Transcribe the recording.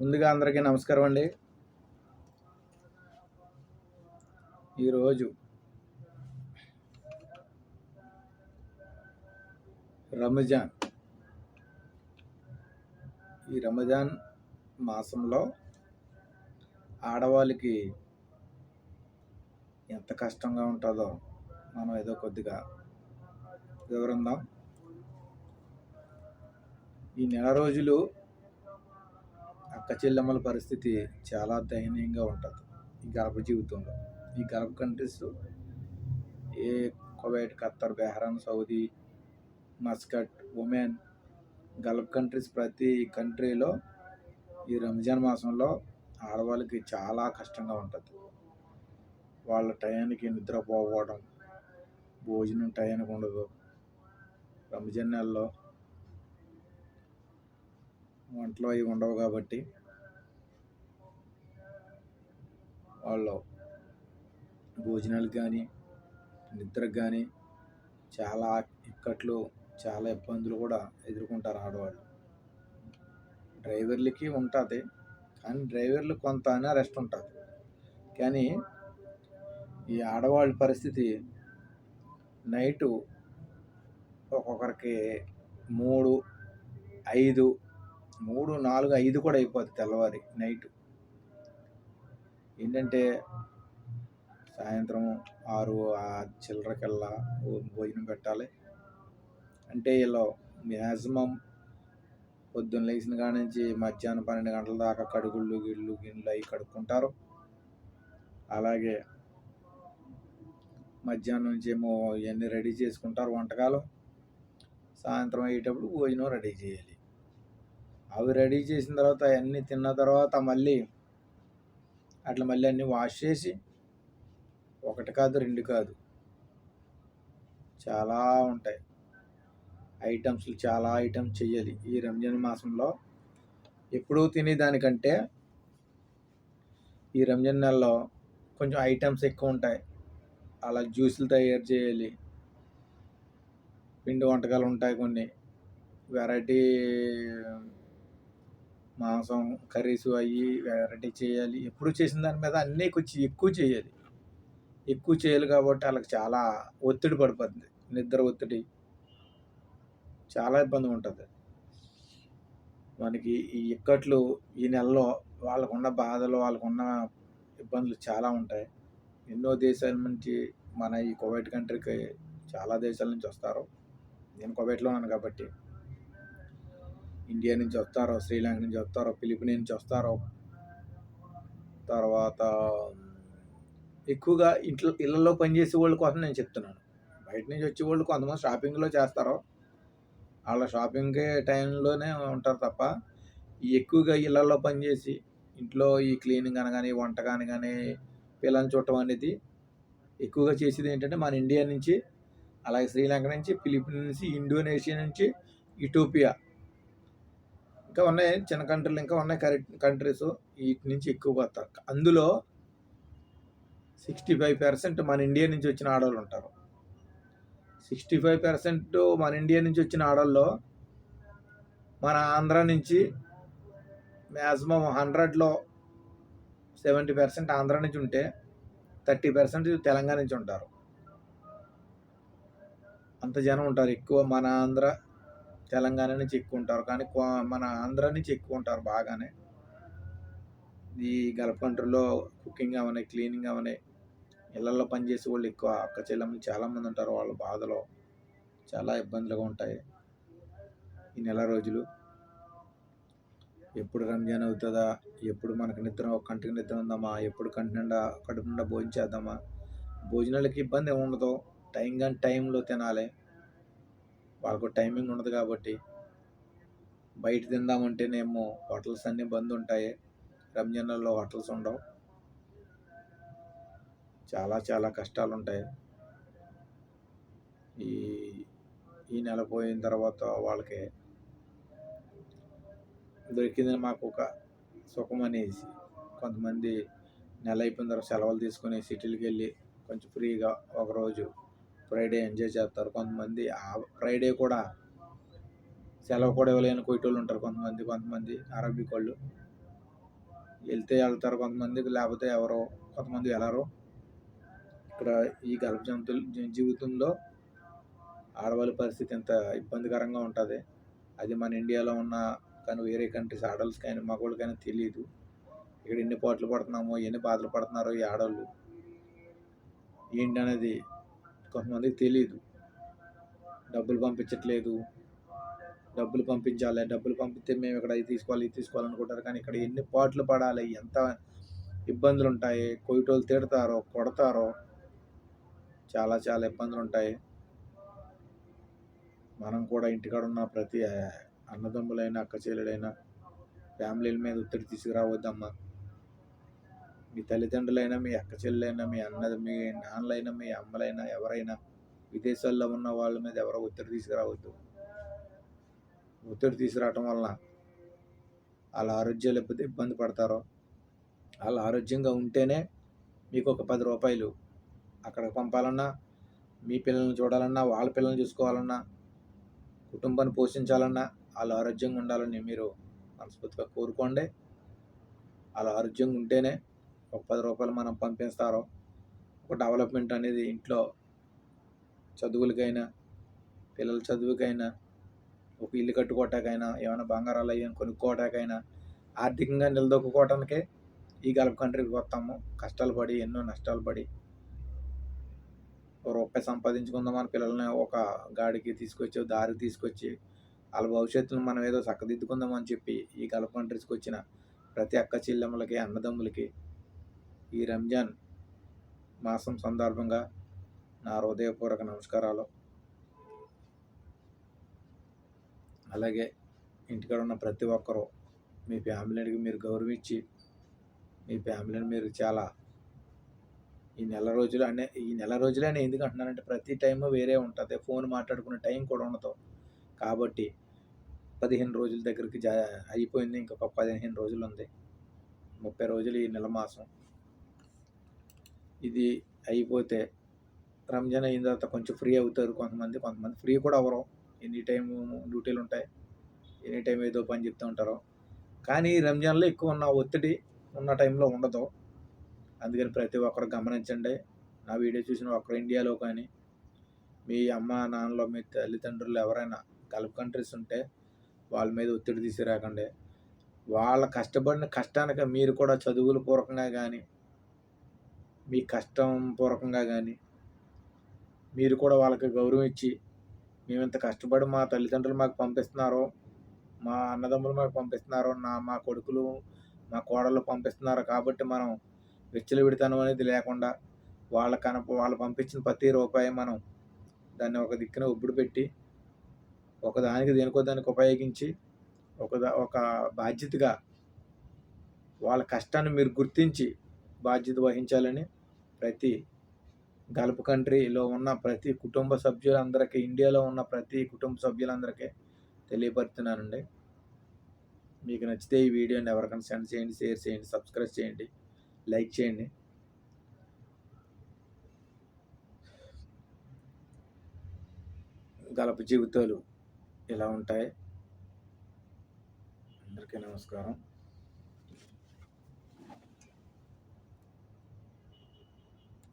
ముందుగా అందరికీ నమస్కారం అండి. ఈరోజు రంజాన్ ఈ రంజాన్ మాసంలో ఆడవాళ్ళకి ఎంత కష్టంగా ఉంటుందో మనం ఏదో కొద్దిగా వివరిందాం ఈ నెల రోజులు అక్క చెల్లెమ్మల పరిస్థితి చాలా దయనీయంగా ఉంటుంది ఈ గర్భ జీవితంలో. ఈ గర్భ కంట్రీస్ ఏ Kuwait Qatar Bahrain Saudi Muscat Oman Gulf countries ప్రతి కంట్రీలో ఈ రంజాన్ మాసంలో ఆడవాళ్ళకి చాలా కష్టంగా ఉంటుంది. వాళ్ళ టయానికి నిద్రపోవడం భోజనం టయానికి ఉండదు. రంజాన్ నెలలో వంటలు అవి ఉండవు కాబట్టి వాళ్ళు భోజనాలకు కానీ నిద్రకు కానీ చాలా ఇక్కట్లు చాలా ఇబ్బందులు కూడా ఎదుర్కొంటారు ఆడవాళ్ళు. డ్రైవర్లకి ఉంటుంది కానీ డ్రైవర్లు కొంత అయినా రెస్ట్ ఉంటుంది. కానీ ఈ ఆడవాళ్ళ పరిస్థితి నైటు ఒక్కొక్కరికి మూడు ఐదు మూడు నాలుగు ఐదు కూడా అయిపోతుంది తెల్లవారి నైట్. ఏంటంటే సాయంత్రం ఆరు ఆ చిల్లరకల్లా భోజనం పెట్టాలి. అంటే వీళ్ళు మ్యాక్సిమం పొద్దున్న లేచిన కాడ నుంచి మధ్యాహ్నం పన్నెండు గంటల దాకా కడుగుళ్ళు గిళ్ళు గిన్నెలు అవి కడుక్కుంటారు. అలాగే మధ్యాహ్నం నుంచి ఏమో ఇవన్నీ రెడీ చేసుకుంటారు వంటకాలు. సాయంత్రం అయ్యేటప్పుడు భోజనం రెడీ చేయాలి. అవి రెడీ చేసిన తర్వాత అవన్నీ తిన్న తర్వాత మళ్ళీ అట్లా మళ్ళీ అన్నీ వాష్ చేసి ఒకటి కాదు రెండు కాదు. చాలా ఉంటాయి. ఐటమ్స్లు చాలా ఐటమ్స్ చేయాలి ఈ రంజాన్ మాసంలో ఎప్పుడూ తినేదానికంటే ఈ రంజాన్ నెలలో కొంచెం ఐటమ్స్ ఎక్కువ ఉంటాయి. అలా జ్యూసులు తయారు చేయాలి. పిండి వంటకాలు ఉంటాయి కొన్ని. వెరైటీ మాంసం కర్రీస్ అవి వెరైటీ చేయాలి. ఎప్పుడు చేసిన దాని మీద అన్నీ కొంచెం ఎక్కువ చేయాలి. ఎక్కువ చేయాలి కాబట్టి వాళ్ళకి చాలా ఒత్తిడి పడిపోతుంది నిద్ర ఒత్తిడి చాలా ఇబ్బంది ఉంటుంది. మనకి ఈ ఇక్కట్లు ఈ నెలలో వాళ్ళకున్న బాధలు వాళ్ళకున్న ఇబ్బందులు చాలా ఉంటాయి. ఎన్నో దేశాల నుంచి మన ఈ కువైట్ కంట్రీకి చాలా దేశాల నుంచి వస్తారు. నేను కువైట్లో ఉన్నాను కాబట్టి ఇండియా నుంచి వస్తారో శ్రీలంక నుంచి వస్తారో ఫిలిపిన్ నుంచి వస్తారో తర్వాత ఎక్కువగా ఇంట్లో ఇళ్ళల్లో పనిచేసే వాళ్ళ కోసం నేను చెప్తున్నాను. బయట నుంచి వచ్చే వాళ్ళు కొంతమంది షాపింగ్లో చేస్తారో వాళ్ళ షాపింగ్కే టైంలోనే ఉంటారు తప్ప ఎక్కువగా ఇళ్ళల్లో పనిచేసి ఇంట్లో ఈ క్లీనింగ్ అనగాని వంట కానీ కానీ పిల్లల్ని చూడటం అనేది ఎక్కువగా చేసేది ఏంటంటే మన ఇండియా నుంచి అలాగే శ్రీలంక నుంచి ఫిలిపిన్ నుంచి ఇండోనేషియా నుంచి ఇటోపియా ఇంకా ఉన్నాయి చిన్న కంట్రీలు ఇంకా ఉన్నాయి కంట్రీస్ వీటి నుంచి ఎక్కువ వస్తారు అందులో సిక్స్టీ ఫైవ్ పర్సెంట్ మన ఇండియా నుంచి వచ్చిన ఆడవాళ్ళు ఉంటారు. సిక్స్టీ ఫైవ్ పర్సెంట్ మన ఇండియా నుంచి వచ్చిన ఆడవాళ్ళు మన ఆంధ్ర నుంచి మ్యాక్సిమం హండ్రెడ్లో సెవెంటీ పర్సెంట్ ఆంధ్ర నుంచి ఉంటే థర్టీ పర్సెంట్ తెలంగాణ నుంచి ఉంటారు. అంత జనం ఉంటారు ఎక్కువ మన ఆంధ్ర తెలంగాణ నుంచి ఎక్కువ ఉంటారు కానీ మన ఆంధ్ర నుంచి ఎక్కువ ఉంటారు బాగానే. ఈ గల్ఫ్ కంట్రీలో కుకింగ్ అవనాయి క్లీనింగ్ అవనాయి ఇళ్ళల్లో పనిచేసే వాళ్ళు ఎక్కువ అక్క చెల్లెమ్మలు చాలామంది ఉంటారు వాళ్ళ బాధలో. చాలా ఇబ్బందులుగా ఉంటాయి. ఈ నెల రోజులు. ఎప్పుడు రంజాన్ అవుతుందా? ఎప్పుడు మనకు నిద్ర కంటికి నిద్ర ఉందామా ఎప్పుడు కంటి నిండా కడుపు నిండా భోజనం చేద్దామా? భోజనాలకి ఇబ్బంది ఉండదు. టైం కానీ టైంలో తినాలి. వాళ్ళకు టైమింగ్ ఉండదు కాబట్టి బయట తిందామంటేనేమో హోటల్స్ అన్నీ బంద్ ఉంటాయి. రంజాన్లలో హోటల్స్ ఉండవు. చాలా చాలా కష్టాలు ఉంటాయి. ఈ ఈ నెల పోయిన తర్వాత వాళ్ళకి దొరికింది మాకు ఒక సుఖం అనేసి కొంతమంది నెల అయిపోయిన తర్వాత సెలవులు తీసుకొని సిటీలకు వెళ్ళి కొంచెం ఫ్రీగా ఒకరోజు ఫ్రైడే ఎంజాయ్ చేస్తారు. కొంతమంది ఆ ఫ్రైడే కూడా సెలవు కూడా ఇవ్వలేని కొయ్యటోళ్ళు ఉంటారు కొంతమంది కొంతమంది అరబిక్ వాళ్ళు వెళ్తే వెళ్తారు కొంతమంది లేకపోతే ఎవరో కొంతమంది వెళ్ళరు ఇక్కడ ఈ గల్ఫ్ జంతువులు జీ- జీవితంలో ఆడవాళ్ళ పరిస్థితి ఎంత ఇబ్బందికరంగా ఉంటుంది. అది మన ఇండియాలో ఉన్న కానీ వేరే కంట్రీస్ ఆడవాళ్ళకి కానీ మగవాళ్ళకైనా తెలియదు ఇక్కడ ఎన్ని పాటలు పడుతున్నామో ఎన్ని బాధలు పడుతున్నారో ఈ ఆడవాళ్ళు ఏంటనేది కొంతమందికి తెలియదు డబ్బులు పంపించట్లేదు. డబ్బులు పంపించాలి. డబ్బులు పంపితే మేము ఇక్కడ ఇది తీసుకోవాలి ఇది తీసుకోవాలనుకుంటారు కానీ ఇక్కడ ఎన్ని పాటలు పడాలి? ఎంత ఇబ్బందులు ఉంటాయి? కొయ్యటోళ్ళు తిడతారో కొడతారో? చాలా చాలా ఇబ్బందులు ఉంటాయి. మనం కూడా ఇంటికాడ ఉన్న ప్రతి అన్నదమ్ములైనా అక్క చెల్లెలైనా ఫ్యామిలీల మీద ఒత్తిడి తీసుకురావద్దమ్మా. మీ తల్లిదండ్రులైనా మీ అక్క చెల్లెలైనా మీ అన్నది మీ నాన్నలైనా మీ అమ్మలైనా ఎవరైనా విదేశాల్లో ఉన్న వాళ్ళ మీద ఎవరో ఒత్తిడి తీసుకురావద్దు. ఒత్తిడి తీసుకురావటం వలన వాళ్ళ ఆరోగ్యాలు ఎప్పుడు ఇబ్బంది పడతారో వాళ్ళు ఆరోగ్యంగా ఉంటేనే మీకు ఒక పది రూపాయలు అక్కడికి పంపాలన్నా మీ పిల్లల్ని చూడాలన్నా వాళ్ళ పిల్లల్ని చూసుకోవాలన్నా కుటుంబాన్ని పోషించాలన్నా వాళ్ళు ఆరోగ్యంగా ఉండాలని మీరు మనస్ఫూర్తిగా కోరుకోండి. వాళ్ళ ఆరోగ్యంగా ఉంటేనే ఒక పది రూపాయలు మనం పంపిస్తారో ఒక డెవలప్మెంట్ అనేది ఇంట్లో చదువులకైనా పిల్లల చదువుకైనా ఒక ఇల్లు కట్టుకోవటాకైనా ఏమైనా బంగారాలు అయ్యాను కొనుక్కోవటాకైనా ఆర్థికంగా నిలదొక్కుకోవటానికే ఈ గల్ఫ్ కంట్రీకి వస్తాము కష్టాలు పడి ఎన్నో నష్టాలు పడి ఒక రూపాయి సంపాదించుకుందాం మన పిల్లల్ని ఒక గాడికి తీసుకొచ్చి దారికి తీసుకొచ్చి వాళ్ళ భవిష్యత్తును మనం ఏదో చక్కదిద్దుకుందాం అని చెప్పి ఈ గల్ఫ్ కంట్రీస్కి వచ్చిన ప్రతి అక్క చెల్లెమ్మలకి అన్నదమ్ములకి ఈ రంజాన్ మాసం సందర్భంగా నా హృదయపూర్వక నమస్కారాలు. అలాగే ఇంటికాడ ఉన్న ప్రతి ఒక్కరూ మీ ఫ్యామిలీకి మీరు గౌరవించి మీ ఫ్యామిలీని మీరు చాలా ఈ నెల రోజులు అనే ఈ నెల రోజులే నేను ఎందుకు అంటున్నానంటే ప్రతి టైము వేరే ఉంటుంది. ఫోన్ మాట్లాడుకునే టైం కూడా ఉండదు. కాబట్టి పదిహేను రోజుల దగ్గరికి జా అయిపోయింది. ఇంకొక పదిహేను రోజులు ఉంది. ముప్పై రోజులు ఈ నెల మాసం. ఇది అయిపోతే రంజాన్ అయిన తర్వాత కొంచెం ఫ్రీ అవుతారు కొంతమంది కొంతమంది ఫ్రీ కూడా అవ్వరు. ఎనీ టైం డ్యూటీలు ఉంటాయి. ఎనీ టైం ఏదో పని చెప్తూ ఉంటారు. కానీ రంజాన్లో ఎక్కువ ఉన్న ఒత్తిడి ఉన్న టైంలో ఉండదు. అందుకని ప్రతి ఒక్కరు గమనించండి. నా వీడియో చూసిన ఒక్కరు ఇండియాలో కానీ మీ అమ్మ నాన్నలో మీ తల్లిదండ్రులు ఎవరైనా గల్ఫ్ కంట్రీస్ ఉంటే వాళ్ళ మీద ఒత్తిడి తీసిరాకండి వాళ్ళ కష్టపడిన కష్టానికి మీరు కూడా చదువుల పూర్వకంగా కానీ మీ కష్టం పూర్వకంగా కానీ మీరు కూడా వాళ్ళకి గౌరవం ఇచ్చి మేము ఇంత కష్టపడి మా తల్లిదండ్రులు మాకు పంపిస్తున్నారో మా అన్నదమ్ములు మాకు పంపిస్తున్నారో నా మా కొడుకులు మా కోడళ్ళు పంపిస్తున్నారు కాబట్టి మనం విచ్చలవిడితనం అనేది లేకుండా వాళ్ళ కనప వాళ్ళు పంపించిన ప్రతి రూపాయి మనం దాన్ని ఒక దిక్కున ఒబ్బుడు పెట్టి ఒకదానికి దేనికో దానికి ఉపయోగించి ఒకదా ఒక బాధ్యతగా వాళ్ళ కష్టాన్ని మీరు గుర్తించి బాధ్యత వహించాలని ప్రతి గల్ఫ్ కంట్రీలో ఉన్న ప్రతి కుటుంబ సభ్యులందరికీ ఇండియాలో ఉన్న ప్రతి కుటుంబ సభ్యులందరికీ తెలియపరుస్తున్నానండి మీకు నచ్చితే ఈ వీడియోని ఎవరికైనా సెండ్ చేయండి షేర్ చేయండి సబ్స్క్రైబ్ చేయండి లైక్ చేయండి. గలప జీవితాలు ఇలా ఉంటాయి? అందరికీ నమస్కారం.